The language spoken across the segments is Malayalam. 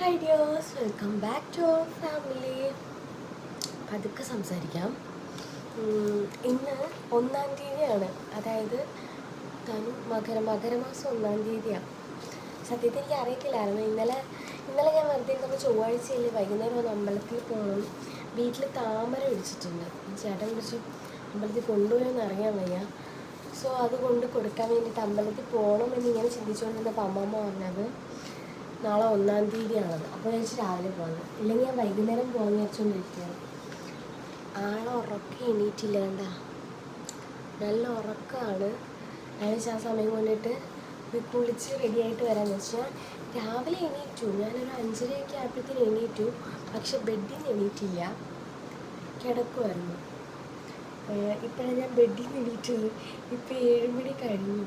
Hi dears welcome back to our family പതുക്കെ സംസാരിക്കാം. ഇന്ന് ഒന്നാം തീയതിയാണ്. അതായത് തനു മകര മകരമാസം ഒന്നാം തീയതിയാണ്. സത്യത്തിൽ എനിക്ക് അറിയത്തില്ലായിരുന്നു. ഇന്നലെ ഇന്നലെ ഞാൻ വെറുതെ ഇരുന്നപ്പോൾ ചൊവ്വാഴ്ചയിൽ വൈകുന്നേരം ഒന്ന് അമ്പലത്തിൽ പോകണം വീട്ടിൽ താമര പിടിച്ചിട്ടുണ്ട്. ചേട്ടൻ പിടിച്ച് അമ്പലത്തിൽ കൊണ്ടുപോയെന്ന് അറിയാൻ വയ്യ. സോ അത് കൊണ്ട് കൊടുക്കാൻ വേണ്ടിയിട്ട് അമ്പലത്തിൽ പോകണം എന്നിങ്ങനെ ചിന്തിച്ചുകൊണ്ടിരുന്നപ്പോൾ അമ്മമ്മ പറഞ്ഞത് നാളെ ഒന്നാം തീയതിയാണത്. അപ്പോൾ ഞാൻ രാവിലെ പോകുന്നത് ഇല്ലെങ്കിൽ ഞാൻ വൈകുന്നേരം പോകാൻ വിചാരിച്ചുകൊണ്ടിരിക്കുകയാണ് ആളെ ഉറക്കം എണീറ്റില്ല കണ്ട. നല്ല ഉറക്കമാണ് ഞാൻ ആ സമയം കൊണ്ടിട്ട് കുളിച്ച് റെഡിയായിട്ട് വരാമെന്ന് വെച്ചാൽ രാവിലെ എണീറ്റു. ഞാനൊരു അഞ്ചരയൊക്കെ ആയപ്പോഴത്തേന് എണീറ്റു. പക്ഷെ ബെഡിൽ നിന്ന് എണീറ്റില്ല കിടക്കുമായിരുന്നു ഇപ്പോഴാണ് ഞാൻ ബെഡിൽ നിന്ന് എണീറ്റത്. ഇപ്പോൾ ഏഴ് മണി കഴിഞ്ഞു.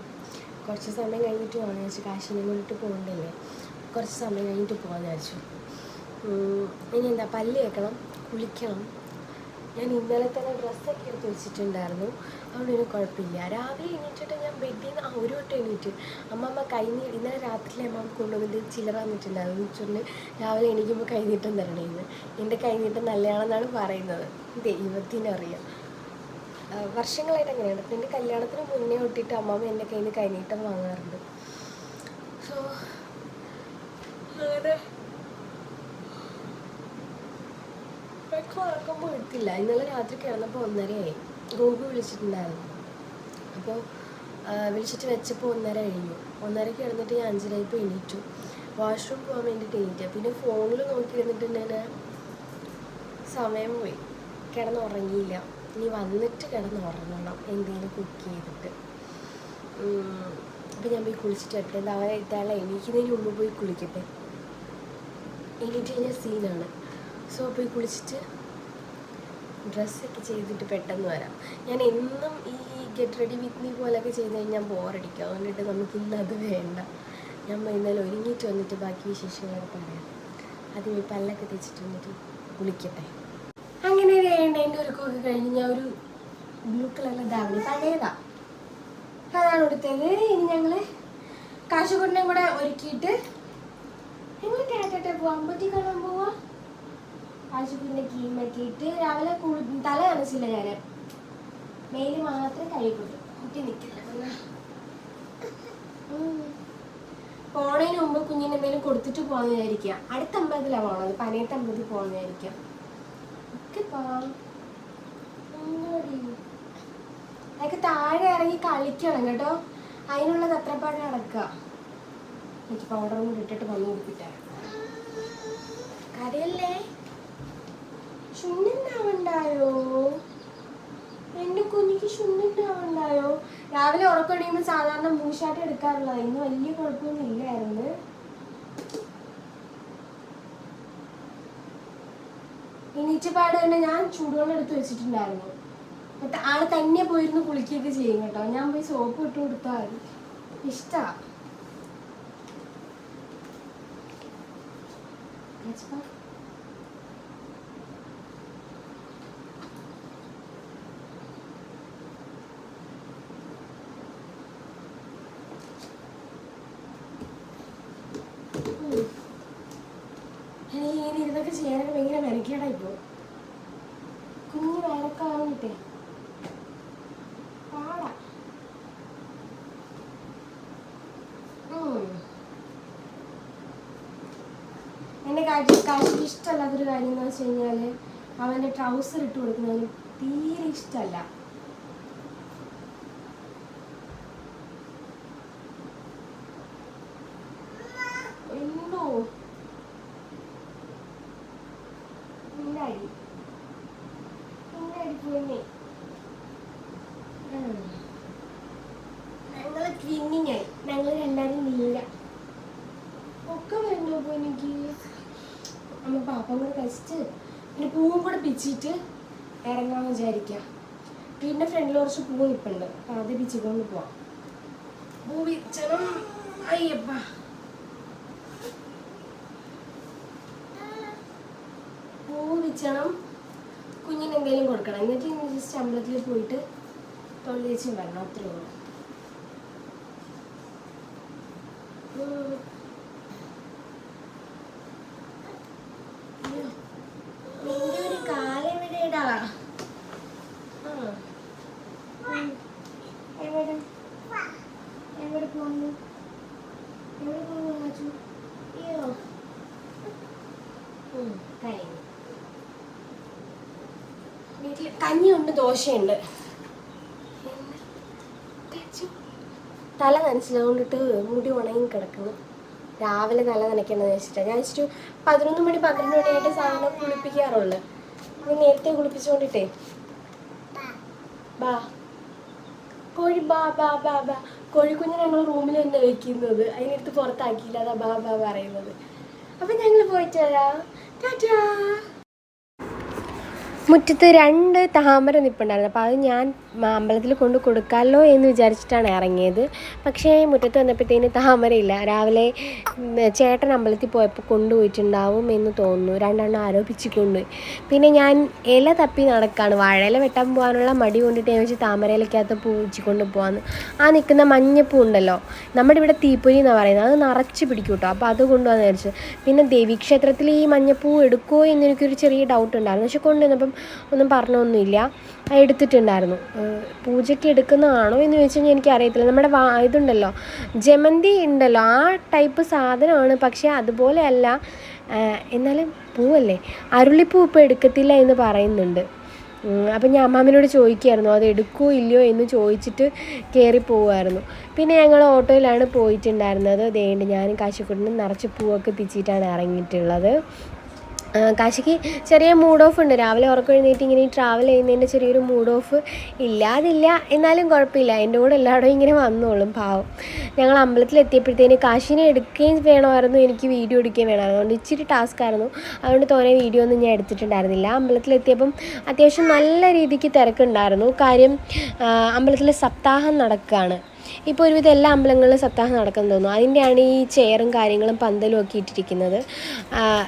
കുറച്ച് സമയം കഴിഞ്ഞിട്ട് വേണം വെച്ചാൽ കാശിനെ കൊണ്ടിട്ട് പോകണ്ടല്ലേ കുറച്ച് സമയം കഴിഞ്ഞിട്ട് പോകാമെന്ന് വിചാരിച്ചു. ഇനി എന്താ പല്ല് കേൾക്കണം കുളിക്കണം. ഞാൻ ഇന്നലെ തന്നെ ഡ്രസ്സൊക്കെ എടുത്ത് വെച്ചിട്ടുണ്ടായിരുന്നു. അതുകൊണ്ട് ഇനി കുഴപ്പമില്ല. രാവിലെ എണീറ്റിട്ട് ഞാൻ ബെഡിൽ നിന്ന് ആ ഒരു വട്ടം എണീറ്റ്. അമ്മമ്മ കൈനീ ഇന്നലെ രാത്രി അമ്മ കൊണ്ടുവന്നിട്ട് ചില്ലറ വന്നിട്ടുണ്ടായിരുന്നു വെച്ചിട്ടുണ്ട് രാവിലെ എണീക്കുമ്പോൾ കൈനീട്ടം തരണേന്ന് എന്റെ കൈനീട്ടം നല്ലതാണെന്നാണ് പറയുന്നത്. ദൈവത്തിനറിയാം. വർഷങ്ങളായിട്ട് അങ്ങനെയാണ്. എന്റെ കല്യാണത്തിന് മുന്നേ ഒട്ടിയിട്ട് അമ്മമ്മ എന്റെ കയ്യിൽ നിന്ന് കൈനീട്ടം വാങ്ങാറുണ്ട് സോ അങ്ങനെ ഇന്നലെ രാത്രി കിടന്നപ്പോൾ ഒന്നരയായി. ഗോപി വിളിച്ചിട്ടുണ്ടായിരുന്നു. അപ്പോൾ വിളിച്ചിട്ട് വെച്ചപ്പോൾ ഒന്നര കഴിഞ്ഞു. ഒന്നര കിടന്നിട്ട് ഞാൻ അഞ്ചരയപ്പോൾ എണീറ്റു. വാഷ്റൂം പോകാൻ വേണ്ടിയിട്ട് എണീറ്റ. പിന്നെ ഫോണിൽ നോക്കിയിരുന്നിട്ടുണ്ടെങ്കിൽ സമയം പോയി. കിടന്നുറങ്ങിയില്ല. ഇനി വന്നിട്ട് കിടന്നുറങ്ങണം. എന്തെങ്കിലും കുക്ക് ചെയ്തിട്ട്. അപ്പം ഞാൻ പോയി കുളിച്ചിട്ട് വരട്ടെ. എന്താ ഇതാളെ എണീക്കുന്നതിന് മുമ്പ് പോയി കുളിക്കട്ടെ. എണീറ്റ് കഴിഞ്ഞാൽ സീനാണ്. സോ പോയി കുളിച്ചിട്ട് ഡ്രസ്സൊക്കെ ചെയ്തിട്ട് പെട്ടെന്ന് വരാം. ഞാൻ എന്നും ഈ ഗെറ്റ് റെഡി വിത്ത് മീ പോലെയൊക്കെ ചെയ്ത് കഴിഞ്ഞാൽ ബോറടിക്കും അതുകൊണ്ടിട്ട് നമുക്ക് ഇന്ന് അത് വേണ്ട. ഞാൻ ഇന്നലെ ഒരുങ്ങിയിട്ട് വന്നിട്ട് ബാക്കി വിശേഷങ്ങളൊക്കെ പറയാം. ആദ്യം ഈ പല്ലൊക്കെ തേച്ചിട്ട് വന്നിട്ട് കുളിക്കട്ടെ. അങ്ങനെ വേണ്ടതിന്റെ ഒരുക്കമൊക്കെ കഴിഞ്ഞ് ഞാൻ ഒരു ബ്ലൂ കളറിലെ ധാവണി പഴയതാ. അതാണ് കൊടുത്തത് ഇനി ഞങ്ങൾ കാശുകൊണ്ടും കൂടെ ഒരുക്കിയിട്ട് ഞങ്ങൾ കേട്ടിട്ട് പോവാ. അമ്പത്തി കാണാൻ പോവാ. ആശുപത്രിന്റെ കീമൊക്കെ ഇട്ട് രാവിലെ തല നനച്ചില്ല ഞാൻ മെയിൽ മാത്രം കഴിക്കൂട്ടു കുട്ടി ഉം. പോണതിന് മുമ്പ് കുഞ്ഞിന് എന്തെങ്കിലും കൊടുത്തിട്ട് പോകാന്ന് വിചാരിക്കുക അടുത്ത അമ്പലത്തിലാണ് പോണത്. പനയത്തെ അമ്പലത്തിൽ പോകാന്ന് വിചാരിക്കാം. അതൊക്കെ താഴെ ഇറങ്ങി കളിക്കണം കേട്ടോ. അതിനുള്ള തത്രപ്പാട് നടക്കുക എനിക്ക് പൗഡറും കൂടി ഇട്ടിട്ട് വന്നു കൊടുത്തിട്ടേ കരയല്ലേ? ശുണ്ഠുണ്ടാവണ്ടായോ എന്റെ കുഞ്ഞിക്ക് ശുണ്ഠുണ്ടാവണ്ടായോ രാവിലെ ഉറക്കണിയുമ്പോൾ സാധാരണ മൂശാട്ടം എടുക്കാറുള്ളത്. ഇന്ന് വലിയ കുഴപ്പമൊന്നും ഇല്ലായിരുന്നു. എണീച്ചപ്പാട് തന്നെ ഞാൻ ചൂടുവെള്ളം എടുത്ത് വെച്ചിട്ടുണ്ടായിരുന്നു. ആൾ തന്നെ പോയിരുന്ന് കുളിക്കുകയൊക്കെ ചെയ്യും കേട്ടോ. ഞാൻ പോയി സോപ്പ് ഇട്ട് കൊടുത്താൽ മതി. എനിക്ക് ഇങ്ങനെ ഇരുന്നൊക്കെ ചെയ്യാനൊക്കെ ഭയങ്കര മെനക്കേടായി പോകും കുഞ്ഞു വേലക്കാവിട്ടെ പാടാ ഉം. എന്റെ കാര്യം കാശിക്ക് ഇഷ്ടമല്ലാത്തൊരു കാര്യം എന്ന് വെച്ച് കഴിഞ്ഞാൽ അവന്റെ ട്രൗസർ ഇട്ട് കൊടുക്കുന്നതിന് തീരെ ഇഷ്ടമല്ല എന്തോ ഉണ്ടായി ഉണ്ടായി പൊന്നെ ഞങ്ങൾ ട്വിന്നിങ് ആയി ഞങ്ങൾ രണ്ടാരും നീല ഒക്കെ വരുന്നു അപ്പൊ എനിക്ക് അമ്മ പാപ്പം കൂടെ കഴിച്ചിട്ട് പിന്നെ പൂവും കൂടെ പിച്ചിട്ട് ഇറങ്ങാന്ന് വിചാരിക്കാം. പിന്നെ ഫ്രണ്ടിൽ കുറച്ച് പൂ നിൽപ്പുണ്ട് അപ്പം അത് പിച്ചിക്കൊണ്ട് പോവാം. പൂ പിച്ചണം അയ്യപ്പ. പൂ പിച്ചണം കുഞ്ഞിന് എന്തെങ്കിലും കൊടുക്കണം. എന്നിട്ട് ഇനി ജസ്റ്റ് അമ്പലത്തിൽ പോയിട്ട് തൊള്ളിയേച്ചും വരണം. അത്രേ ഉള്ളൂ ഉം. കഴിഞ്ഞു വീട്ടിൽ കഞ്ഞിയുണ്ട് ദോശയുണ്ട്. തല നനച്ചില്ലാണ്ടിട്ട് മുടി ഉണങ്ങി കിടക്കുന്നു. രാവിലെ തല നനയ്ക്കണമെന്ന് വെച്ചിട്ടാണ് ഞാൻ വെച്ചിട്ട് പതിനൊന്ന് മണി പന്ത്രണ്ട് മണിയായിട്ട് സാധനം കുളിപ്പിക്കാറുള്ളു. നീ നേരത്തെ കുളിപ്പിച്ചുകൊണ്ടിട്ടേ ബാ. കോഴി ബാ ബാ ബാ ബാ. കോഴിക്കുഞ്ഞ് ഞങ്ങൾ റൂമിൽ തന്നെ വെക്കുന്നത്. അതിനടുത്ത് പുറത്താക്കിയില്ല. അതാ ബാ ബാ പറയുന്നത്. അപ്പം ഞങ്ങൾ പോയിട്ട് വരാം. മുറ്റത്ത് രണ്ട് താമര നിൽപ്പുണ്ടായിരുന്നു അപ്പോൾ അത് ഞാൻ അമ്പലത്തിൽ കൊണ്ട് കൊടുക്കാമല്ലോ എന്ന് വിചാരിച്ചിട്ടാണ് ഇറങ്ങിയത്. പക്ഷേ മുറ്റത്ത് വന്നപ്പോഴത്തേന് താമരയില്ല. രാവിലെ ചേട്ടൻ അമ്പലത്തിൽ പോയപ്പോൾ കൊണ്ടുപോയിട്ടുണ്ടാവും എന്ന് തോന്നുന്നു. രണ്ടെണ്ണം ആരോപിച്ച് കൊണ്ടുപോയി. പിന്നെ ഞാൻ ഇല തപ്പി നടക്കുകയാണ് വാഴയില വെട്ടാൻ പോകാനുള്ള മടി കൊണ്ടിട്ട് ഞാൻ വെച്ച് താമരയിലക്കകത്ത് പൂ കൊണ്ട് പോകാമെന്ന് ആ നിൽക്കുന്ന മഞ്ഞപ്പൂ ഉണ്ടല്ലോ. നമ്മുടെ ഇവിടെ തീപ്പൊരി എന്നാണ് പറയുന്നത്. അത് നിറച്ച് പിടിക്കും കേട്ടോ. അപ്പോൾ അത് കൊണ്ടുപോകാന്ന് വിചാരിച്ചത് പിന്നെ ദേവീക്ഷേത്രത്തിൽ ഈ മഞ്ഞപ്പൂ എടുക്കുമോ എന്നെനിക്കൊരു ചെറിയ ഡൗട്ട് ഉണ്ടായിരുന്നു. പക്ഷെ കൊണ്ടുവന്നപ്പം ഒന്നും പറഞ്ഞൊന്നുമില്ല. എടുത്തിട്ടുണ്ടായിരുന്നു. പൂജയ്ക്ക് എടുക്കുന്നതാണോ എന്ന് ചോദിച്ചു എനിക്ക് എനിക്കറിയത്തില്ല. നമ്മുടെ വാ ഇതുണ്ടല്ലോ. ജമന്തി ഉണ്ടല്ലോ. ആ ടൈപ്പ് സാധനമാണ്. പക്ഷേ അതുപോലെയല്ല എന്നാലും പൂവല്ലേ? അരുളിപ്പൂ ഇപ്പോൾ എടുക്കത്തില്ല എന്ന് പറയുന്നുണ്ട്. അപ്പം ഞാൻ അമ്മാമ്മനോട് ചോദിക്കുമായിരുന്നു അത് എടുക്കുമോ ഇല്ലയോ എന്ന് ചോദിച്ചിട്ട് കയറി പോവുമായിരുന്നു. പിന്നെ ഞങ്ങൾ ഓട്ടോയിലാണ് പോയിട്ടുണ്ടായിരുന്നത്. ദേണ്ട് ഞാനും കാശിക്കുട്ടനും നിറച്ച് പൂവൊക്കെ പിച്ചിട്ടാണ് ഇറങ്ങിയിട്ടുള്ളത്. കാശിക്ക് ചെറിയ മൂഡ് ഓഫ് ഉണ്ട്. രാവിലെ ഉറക്കം ഇങ്ങനെ ട്രാവൽ ചെയ്യുന്നതിന്റെ ചെറിയൊരു മൂഡ് ഓഫ് ഇല്ലാതില്ല. എന്നാലും കുഴപ്പമില്ല. എന്റെ കൂടെ എല്ലായിടവും ഇങ്ങനെ വന്നോളും പാവം. ഞങ്ങൾ അമ്പലത്തിൽ എത്തിയപ്പോഴത്തേന് കാശിനെ എടുക്കുകയും വേണമായിരുന്നു. എനിക്ക് വീഡിയോ എടുക്കുകയും വേണം. അതുകൊണ്ട് ഇച്ചിരി ടാസ്ക് ആയിരുന്നു. അതുകൊണ്ട് തോനെ വീഡിയോ ഒന്നും ഞാൻ എടുത്തിട്ടുണ്ടായിരുന്നില്ല. അമ്പലത്തിലെത്തിയപ്പം അത്യാവശ്യം നല്ല രീതിക്ക് തിരക്കുണ്ടായിരുന്നു. കാര്യം അമ്പലത്തിലെ സപ്താഹം നടക്കുകയാണ്. ഇപ്പോൾ ഒരുവിധം എല്ലാ അമ്പലങ്ങളിലും സപ്താഹം നടക്കുന്നു തോന്നുന്നു. അതിന്റെയാണ് ഈ ചെയറും കാര്യങ്ങളും പന്തലും ഒക്കെ ഇട്ടിരിക്കുന്നത്.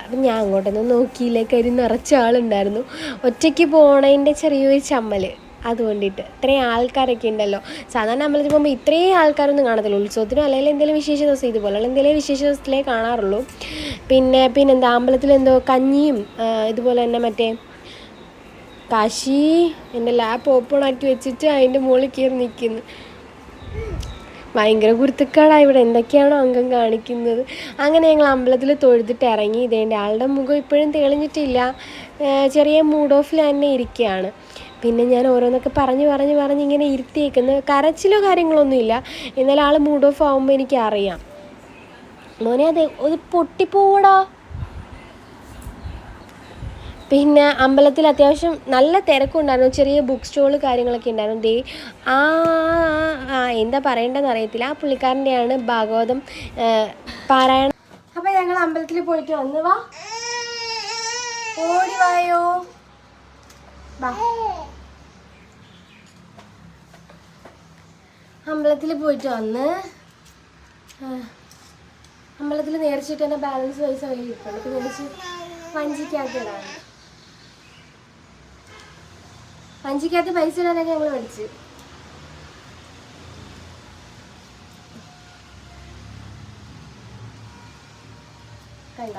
അപ്പം ഞാൻ അങ്ങോട്ടൊന്നും നോക്കിയില്ല. കരി നിറച്ച ആളുണ്ടായിരുന്നു. ഒറ്റയ്ക്ക് പോണതിന്റെ ചെറിയൊരു ചമ്മൽ അതുകൊണ്ടിട്ട്. ഇത്രയും ആൾക്കാരൊക്കെ ഉണ്ടല്ലോ. സാധാരണ അമ്പലത്തിൽ പോകുമ്പോൾ ഇത്രയും ആൾക്കാരൊന്നും കാണത്തില്ല. ഉത്സവത്തിനോ അല്ലെങ്കിൽ എന്തെങ്കിലും വിശേഷ ദിവസം ഇതുപോലെയുള്ള എന്തെങ്കിലും വിശേഷ ദിവസത്തിലേ കാണാറുള്ളൂ. പിന്നെ പിന്നെന്താ? അമ്പലത്തിൽ എന്തോ കഞ്ഞിയും ഇതുപോലെ തന്നെ മറ്റേ കാശി എന്റെ ലാപ്പ് ഓപ്പൺ ആക്കി വെച്ചിട്ട് അതിന്റെ മുകളിൽ കയറി നിൽക്കുന്നു. ഭയങ്കര കുരുത്തക്കാടാണ് ഇവിടെ എന്തൊക്കെയാണോ അംഗം കാണിക്കുന്നത്. അങ്ങനെ ഞങ്ങൾ അമ്പലത്തിൽ തൊഴുതിട്ട് ഇറങ്ങി. ഇതേന്റെ ആളുടെ മുഖം ഇപ്പോഴും തെളിഞ്ഞിട്ടില്ല. ചെറിയ മൂഡ് ഓഫിൽ തന്നെ ഇരിക്കുകയാണ് പിന്നെ ഞാൻ ഓരോന്നൊക്കെ പറഞ്ഞ് പറഞ്ഞ് പറഞ്ഞ് ഇങ്ങനെ ഇരുത്തിയേക്കുന്ന. കരച്ചിലോ കാര്യങ്ങളൊന്നും ഇല്ല. എന്നാലും ആൾ മൂഡ് ഓഫ് ആകുമ്പോൾ എനിക്കറിയാം. മോനെ അതെ ഒരു പൊട്ടിപ്പോവടാ. പിന്നെ അമ്പലത്തിൽ അത്യാവശ്യം നല്ല തിരക്കുണ്ടായിരുന്നു. ചെറിയ ബുക്ക് സ്റ്റോൾ കാര്യങ്ങളൊക്കെ ഉണ്ടായിരുന്നു. ദേ ആ എന്താ പറയേണ്ടതെന്ന് അറിയത്തില്ല. ആ പുള്ളിക്കാരന്റെയാണ് ഭാഗവതം പാരായണം. അപ്പം ഞങ്ങൾ അമ്പലത്തിൽ പോയിട്ട് വന്ന് വാ. ഓടി വായോ. അമ്പലത്തിൽ പോയിട്ട് വന്ന് അമ്പലത്തിൽ നേർച്ചിട്ട് തന്നെ ബാലൻസ് പൈസ കയ്യിൽ കിട്ടുള്ളൂ അപ്പം നേർച്ച് വഞ്ചിക്കകത്ത് പൈസ ഇടാനൊക്കെ ഞങ്ങൾ പഠിച്ച് കണ്ട?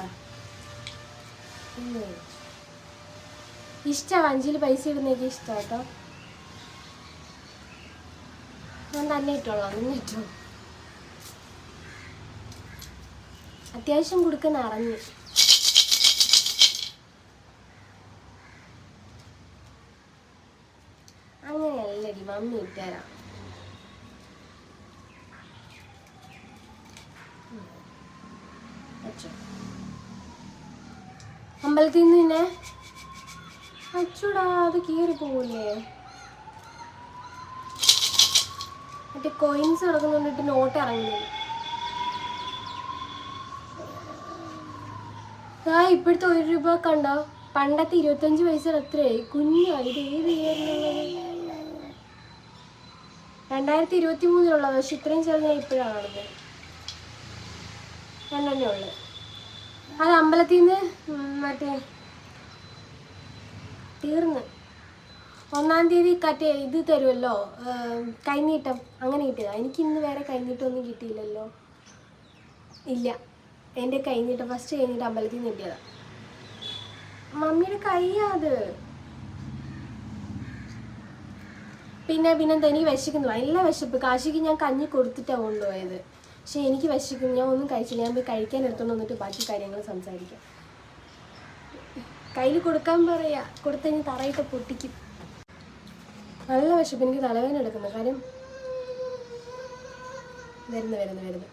ഇഷ്ട വഞ്ചിയിൽ പൈസ ഇടുന്നതൊക്കെ ഇഷ്ടം കേട്ടോ ഞാൻ തന്നെ ഇട്ടോളാം നിന്നെ ഇട്ടോ അത്യാവശ്യം കൊടുക്കുന്ന അറിഞ്ഞു. ഉം. വെച്ചോ. അമ്പലത്തിൽ നിന്ന് തന്നെ അച്ചൂടാ അത് കീറി പോവില്ലേ മറ്റേ കോയിൻസ് കിടക്കുന്നുണ്ടിട്ട് നോട്ട് ഇറങ്ങുന്നില്ല. ആ ഇപ്പോഴത്തെ ഒരു രൂപ കണ്ടോ? പണ്ടത്തെ ഇരുപത്തഞ്ച് പൈസ എത്രയായി കുഞ്ഞാ ഇത് ഏത് ഇയറിലുള്ളത് രണ്ടായിരത്തി ഇരുപത്തി മൂന്നിലുള്ളത് പക്ഷെ ഇത്രയും ചെറുത് ഇപ്പോഴാണുള്ളത് രണ്ടെണ്ണേ ഉള്ളു. അത് അമ്പലത്തിൽ നിന്ന് മറ്റേ തീർന്ന്. ഒന്നാം തീയതി കറ്റേ ഇത് തരുമല്ലോ കൈനീട്ടം. അങ്ങനെ കിട്ടിയതാ. എനിക്ക് ഇന്ന് വേറെ കൈനീട്ടമൊന്നും കിട്ടിയില്ലല്ലോ. ഇല്ല. എന്റെ കൈനീട്ടം ഫസ്റ്റ് കൈനീട്ടം അമ്പലത്തിൽ നിന്ന് കിട്ടിയതാ. മമ്മിയുടെ കൈയാ അത്. പിന്നെ പിന്നെന്താ എനിക്ക് വിശക്കുന്നു. നല്ല വിശപ്പ്. കാശിക്ക് ഞാൻ കഞ്ഞി കൊടുത്തിട്ടാണ് കൊണ്ടുപോയത്. പക്ഷെ എനിക്ക് വിശക്കുന്നു. ഞാൻ ഒന്നും കഴിച്ചില്ല. ഞാൻ പോയി കഴിക്കാൻ എടുത്തോണ്ട് വന്നിട്ട് ബാക്കി കാര്യങ്ങൾ സംസാരിക്കാം. കയ്യിൽ കൊടുക്കാൻ പറയാ. കൊടുത്തതിന് തറയിട്ട് പൊട്ടിക്കും. നല്ല വിശപ്പ്. എനിക്ക് തലവേദന എടുക്കുന്നു. കാര്യം വരുന്നു വരുന്നു വരുന്നു.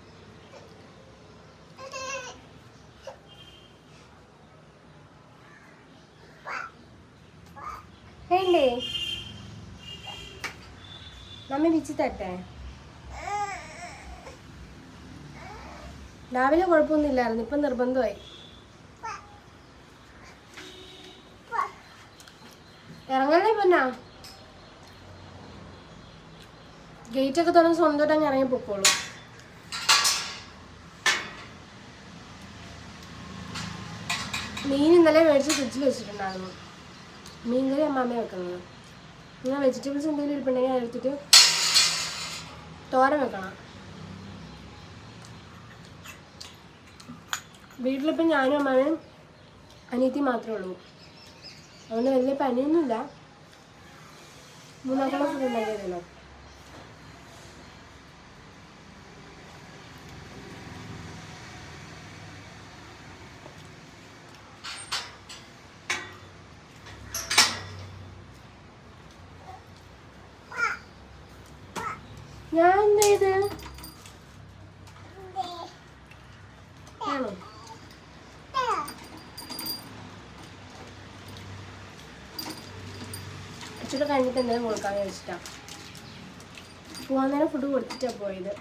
വേണ്ടേ? നമ്മ വിച്ച് തട്ടെ. രാവിലെ കുഴപ്പമൊന്നുമില്ലായിരുന്നു ഇപ്പം നിർബന്ധമായി. ഇറങ്ങല്ലേ പൊന്നാ. ഗേറ്റ് ഒക്കെ തുറന്ന് സ്വന്തമായിട്ട് അങ്ങ് ഇറങ്ങി പൊക്കോളൂ. മീൻ ഇന്നലെ മേടിച്ച് ഫ്രിഡ്ജിൽ വെച്ചിട്ടുണ്ടായിരുന്നു. മീൻ കറി അമ്മാമ്മ വെക്കുന്നത്. ഇങ്ങനെ വെജിറ്റബിൾസ് എന്തെങ്കിലും ഇരിപ്പുണ്ടെങ്കിൽ അതെടുത്തിട്ട് തോരൻ വെക്കണം. വീട്ടിലിപ്പം ഞാനും അമ്മാവനും അനിയത്തി മാത്രമേ ഉള്ളൂ. അതുകൊണ്ട് വലിയ പനിയൊന്നുമില്ല. ഫുഡ് ഉണ്ടാക്കിയതല്ലോ ഞാൻ എന്ത് ചെയ്ത് ആണോ ഇച്ചിരി കഴിഞ്ഞിട്ട് എന്തെങ്കിലും കൊടുക്കാൻ വെച്ചിട്ടാ പോവാൻ നേരം ഫുഡ് കൊടുത്തിട്ടാ പോയത്.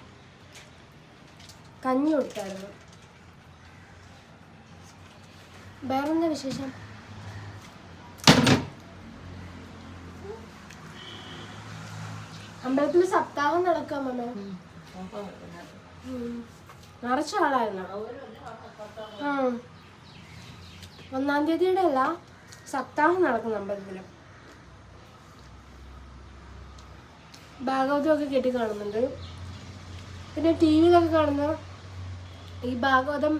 കഞ്ഞി കൊടുത്തായിരുന്നു. വേറെന്താ വിശേഷം? അമ്പലത്തിൽ സപ്താഹം നടക്കാം അമ്മ നിറച്ച ആളായിരുന്നു. ആ ഒന്നാം തീയതിയുടെ അല്ല സപ്താഹം നടക്കുന്നു അമ്പലത്തിലും. ഭാഗവതമൊക്കെ കെട്ടി കാണുന്നുണ്ട്. പിന്നെ ടി വിയിലൊക്കെ കാണുന്ന ഈ ഭാഗവതം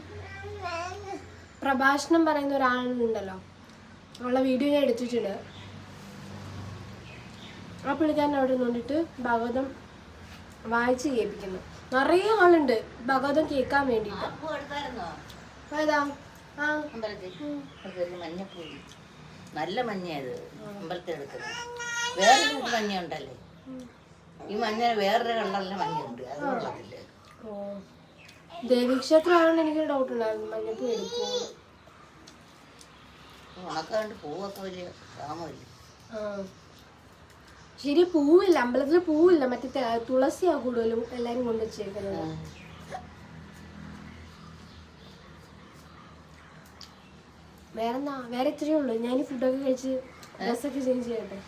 പ്രഭാഷണം പറയുന്ന ഒരാളുണ്ടല്ലോ. ഉള്ള വീഡിയോ ഞാൻ എടുത്തിട്ടുണ്ട്. ആ പുള്ളിക്കാരൻ അവിടെ നിന്നിട്ട് ഭാഗവതം വായിച്ച് കേൾപ്പിക്കുന്നു. നിറയെ ആളുണ്ട്. ഭഗവതം കേൾക്കാൻ വേണ്ടി ഏതാ? അമ്പലത്തിൽ. മഞ്ഞപ്പൂരി. നല്ല മഞ്ഞയത് അമ്പലത്തിൽ എടുക്കുന്നത് വേറൊരു മഞ്ഞ ഉണ്ടല്ലേ ഈ മഞ്ഞ വേറൊരു കണ്ടല്ല മഞ്ഞുണ്ട് അത് കൊള്ളത്തില്ല. എനിക്ക് ഡൗട്ട് ഉണ്ടായിരുന്നു. മഞ്ഞപ്പൂ എടുക്കുമോ ഉണക്കാണ്ട് പൂവൊക്കെ വലിയ ക്ഷാമമില്ല. ശരി പൂവില്ല അമ്പലത്തിൽ പൂവില്ല. മറ്റേ തുളസിയാ കൂടുതലും എല്ലാരും കൊണ്ടുവച്ചേക്കുന്നത് വേറെന്താ വേറെ ഇത്രയേ ഉള്ളൂ. ഞാൻ ഈ ഫുഡൊക്കെ കഴിച്ച് ഡ്രസ്സൊക്കെ ചേഞ്ച് ചെയ്യട്ടെ.